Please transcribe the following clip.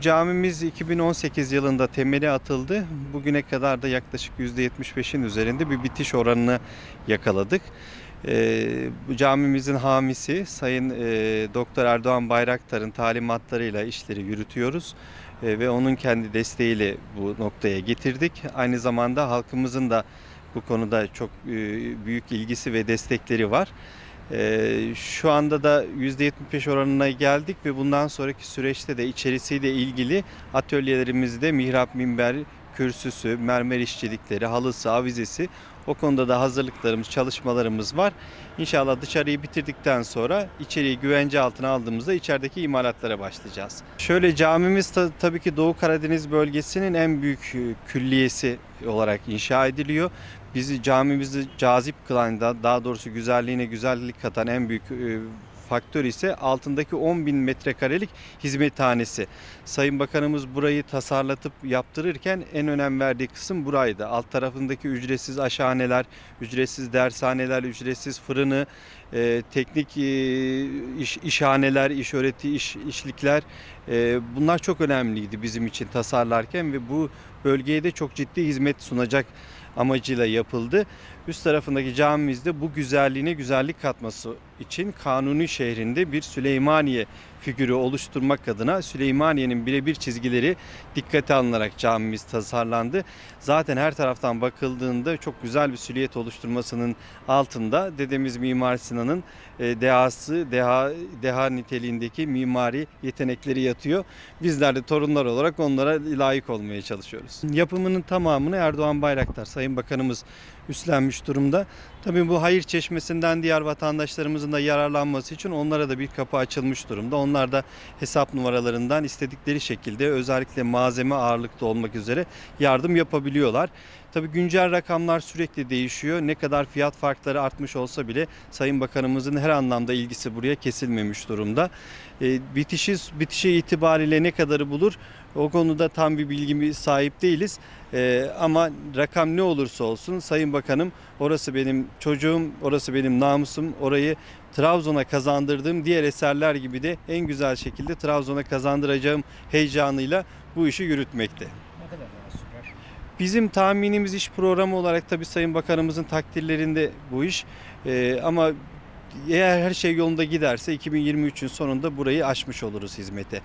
Camimiz 2018 yılında temeli atıldı. Bugüne kadar da yaklaşık %75'in üzerinde bir bitiş oranını yakaladık. Bu camimizin hamisi Sayın e, Doktor Erdoğan Bayraktar'ın talimatlarıyla işleri yürütüyoruz. E, ve onun kendi desteğiyle bu noktaya getirdik. Aynı zamanda halkımızın da bu konuda çok e, büyük ilgisi ve destekleri var. Ee, şu anda da %75 oranına geldik ve bundan sonraki süreçte de içerisiyle ilgili atölyelerimizde mihrap, minber, kürsüsü, mermer işçilikleri, halısı, avizesi o konuda da hazırlıklarımız, çalışmalarımız var. İnşallah dışarıyı bitirdikten sonra içeriği güvence altına aldığımızda içerideki imalatlara başlayacağız. Şöyle camimiz ta- tabii ki Doğu Karadeniz bölgesinin en büyük e, külliyesi olarak inşa ediliyor. Bizi camimizi cazip kılan da daha doğrusu güzelliğine güzellik katan en büyük e, faktör ise altındaki 10 bin metrekarelik hizmethanesi. Sayın Bakanımız burayı tasarlatıp yaptırırken en önem verdiği kısım buraydı. Alt tarafındaki ücretsiz aşhaneler, ücretsiz dershaneler, ücretsiz fırını, e, teknik e, iş, işhaneler, iş öğreti, iş, işlikler e, bunlar çok önemliydi bizim için tasarlarken ve bu bölgeye de çok ciddi hizmet sunacak amacıyla yapıldı. Üst tarafındaki camimizde bu güzelliğine güzellik katması için Kanuni şehrinde bir Süleymaniye figürü oluşturmak adına Süleymaniye'nin birebir çizgileri dikkate alınarak camimiz tasarlandı. Zaten her taraftan bakıldığında çok güzel bir silüet oluşturmasının altında dedemiz Mimar Sinan'ın e, dehası, deha, deha niteliğindeki mimari yetenekleri yatıyor. Bizler de torunlar olarak onlara layık olmaya çalışıyoruz. Yapımının tamamını Erdoğan Bayraktar Sayın Bakanımız üstlenmiş durumda. Tabii bu hayır çeşmesinden diğer vatandaşlarımızın da yararlanması için onlara da bir kapı açılmış durumda. Onlar da hesap numaralarından istedikleri şekilde özellikle malzeme ağırlıkta olmak üzere yardım yapabiliyorlar. Tabii güncel rakamlar sürekli değişiyor. Ne kadar fiyat farkları artmış olsa bile Sayın Bakanımızın her anlamda ilgisi buraya kesilmemiş durumda. E, bitişi bitişi itibariyle ne kadarı bulur? O konuda tam bir bilgimiz sahip değiliz. E, ama rakam ne olursa olsun Sayın Bakanım orası benim çocuğum, orası benim namusum. Orayı Trabzon'a kazandırdığım diğer eserler gibi de en güzel şekilde Trabzon'a kazandıracağım heyecanıyla bu işi yürütmekte. Ne kadar? Bizim tahminimiz iş programı olarak tabii Sayın Bakanımızın takdirlerinde bu iş. Ee, ama eğer her şey yolunda giderse 2023'ün sonunda burayı aşmış oluruz hizmete.